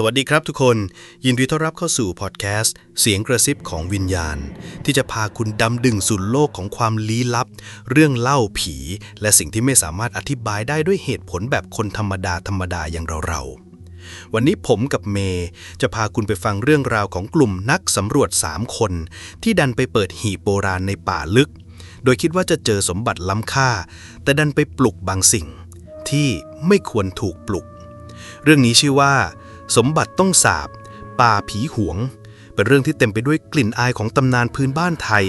สวัสดีครับทุกคน ยินดีต้อนรับเข้าสู่พอดแคสต์ เสียงกระซิบของวิญญาณ ที่จะพาคุณดำดึงสู่โลกของความลี้ลับ เรื่องเล่าผี และสิ่งที่ไม่สามารถอธิบายได้ด้วยเหตุผลแบบคนธรรมดาธรรมดาอย่างเราๆ วันนี้ผมกับเมย์จะพาคุณไปฟังเรื่องราวของกลุ่มนักสำรวจ 3 คน ที่ดันไปเปิดหีบโบราณในป่าลึก โดยคิดว่าจะเจอสมบัติล้ำค่า แต่ดันไปปลุกบางสิ่ง ที่ไม่ควรถูกปลุก เรื่องนี้ชื่อว่า สมบัติต้องสาบ ป่าผีหวง เป็นเรื่องที่เต็มไปด้วยกลิ่นอายของตำนานพื้นบ้านไทย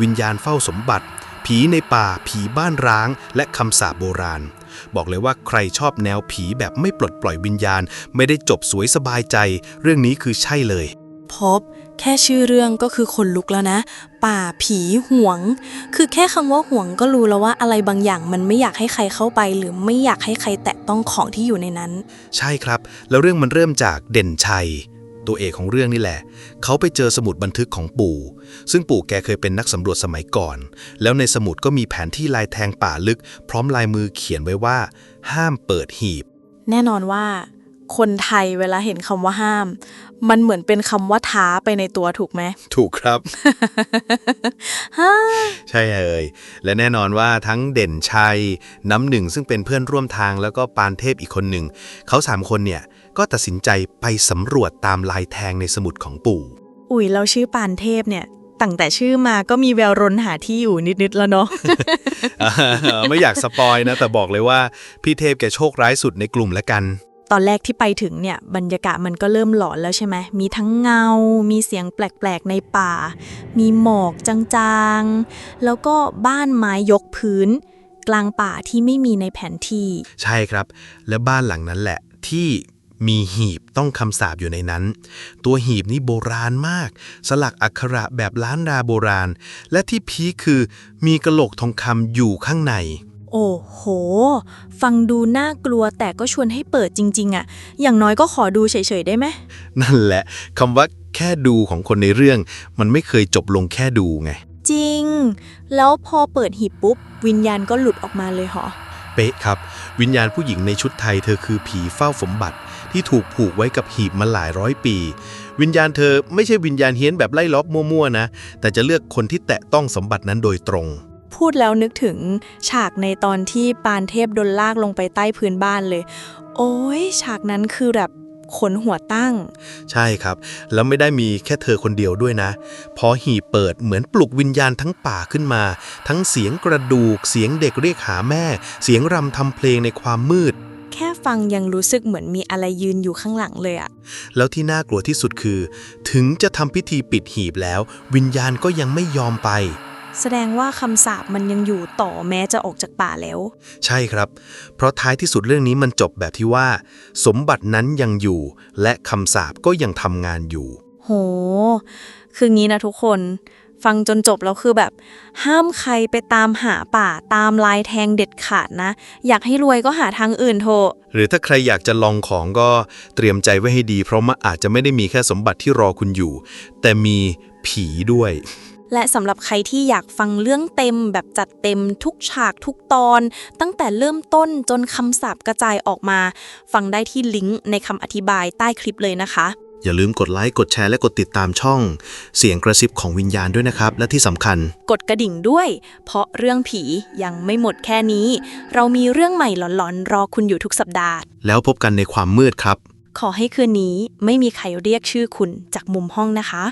วิญญาณเฝ้าสมบัติ ผีในป่า ผีบ้านร้าง และคำสาบโบราณ บอกเลยว่าใครชอบแนวผีแบบไม่ปลดปล่อยวิญญาณ ไม่ได้จบสวยสบายใจ เรื่องนี้คือใช่เลย พบ แค่ชื่อเรื่องก็คือขนลุกแล้วนะ ป่าผีห่วง คือแค่คำว่าห่วงก็รู้แล้วว่าอะไรบางอย่างมันไม่อยากให้ใครเข้าไป หรือไม่อยากให้ใครแตะต้องของที่อยู่ในนั้น ใช่ครับ แล้วเรื่องมันเริ่มจากเด่นชัย ตัวเอกของเรื่องนี่แหละ เขาไปเจอสมุดบันทึกของปู่ ซึ่งปู่แกเคยเป็นนักสำรวจสมัยก่อน แล้วในสมุดก็มีแผนที่ลายแทงป่าลึก พร้อมลายมือเขียนไว้ว่า ห้ามเปิดหีบ แน่นอนว่า คนไทยเวลาเห็นคำว่าห้าม มันเหมือนเป็นคำว่าท้าไปในตัวถูกไหม ถูกครับฮ่าใช่เลยและแน่นอนว่าทั้งเด่นชัย น้ำหนึ่งซึ่งเป็นเพื่อนร่วมทางแล้วก็ปานเทพอีกคนหนึ่ง เขาสามคนเนี่ย ก็ตัดสินใจไปสำรวจตามลายแทงในสมุดของปู่ อุ๋ยเราชื่อปานเทพเนี่ยตั้งแต่ชื่อมาก็มีแววรนหาที่อยู่นิด ๆ แล้วเนาะอ่าไม่อยากสปอยนะ แต่บอกเลยว่า พี่เทพแกโชคร้ายสุดในกลุ่มละกัน ตอนแรกที่ไปถึงเนี่ยบรรยากาศมันก็เริ่มหลอนแล้วใช่ไหมมีทั้งเงา มีเสียงแปลกๆในป่า มีหมอกจางๆ แล้วก็บ้านไม้ยกพื้น กลางป่าที่ไม่มีในแผนที่ ใช่ครับ และบ้านหลังนั้นแหละที่มีหีบต้องคำสาบอยู่ในนั้น ตัวหีบนี่โบราณมาก สลักอักขระแบบล้านราโบราณ และที่พีคคือมีกระโหลกทองคำอยู่ข้างใน โอ้โห ฟังดูน่ากลัวแต่ก็ชวนให้เปิดจริง ๆอะอย่างน้อยก็ขอดูเฉย ๆ ได้ไหม นั่นแหละคำว่าแค่ดูของคนในเรื่อง มันไม่เคยจบลงแค่ดูไง จริง แล้วพอเปิดหีบปุ๊บ วิญญาณก็หลุดออกมาเลยเหรอ เป๊ะครับ วิญญาณผู้หญิงในชุดไทยเธอคือผีเฝ้าสมบัติ ที่ถูกผูกไว้กับหีบมาหลายร้อยปี วิญญาณเธอไม่ใช่วิญญาณเฮี้ยนแบบไล่ล็อบมั่วๆนะ แต่จะเลือกคนที่แตะต้องสมบัตินั้นโดยตรง พูดแล้วนึกถึงฉากในตอนที่ปานเทพโดนลากลงไปใต้พื้นบ้านเลย โอ้ยฉากนั้นคือแบบขนหัวตั้ง ใช่ครับ แล้วไม่ได้มีแค่เธอคนเดียวด้วยนะ พอหีบเปิดเหมือนปลุกวิญญาณทั้งป่าขึ้นมา ทั้งเสียงกระดูก เสียงเด็กเรียกหาแม่ เสียงรำทำเพลงในความมืด แค่ฟังยังรู้สึกเหมือนมีอะไรยืนอยู่ข้างหลังเลยอะแล้วที่น่ากลัวที่สุดคือ ถึงจะทำพิธีปิดหีบแล้ว วิญญาณก็ยังไม่ยอมไป แสดงว่าคำสาปมันยังอยู่ต่อแม้จะออกจากป่าแล้ว ใช่ครับ เพราะท้ายที่สุดเรื่องนี้มันจบแบบที่ว่า สมบัตินั้นยังอยู่ และคำสาปก็ยังทำงานอยู่ โห คืองี้นะทุกคน ฟังจนจบแล้วคือแบบ ห้ามใครไปตามหาป่าตามลายแทงเด็ดขาดนะ อยากให้รวยก็หาทางอื่นโถหรือถ้าใครอยากจะลองของก็เตรียมใจไว้ให้ดี เพราะมันอาจจะไม่ได้มีแค่สมบัติที่รอคุณอยู่ แต่มีผีด้วย และสำหรับใครที่อยากฟังเรื่องเต็มแบบจัดเต็มทุกฉากทุกตอน ตั้งแต่เริ่มต้นจนคำสาปกระจายออกมา ฟังได้ที่ลิงก์ในคำอธิบายใต้คลิปเลยนะคะ อย่าลืมกดไลค์กดแชร์และกดติดตามช่อง เสียงกระซิบของวิญญาณด้วยนะครับ และที่สำคัญ กดกระดิ่งด้วย เพราะเรื่องผียังไม่หมดแค่นี้ เรามีเรื่องใหม่หลอนๆ รอคุณอยู่ทุกสัปดาห์ แล้วพบกันในความมืดครับ ขอให้คืนนี้ไม่มีใครเรียกชื่อคุณจากมุมห้องนะคะ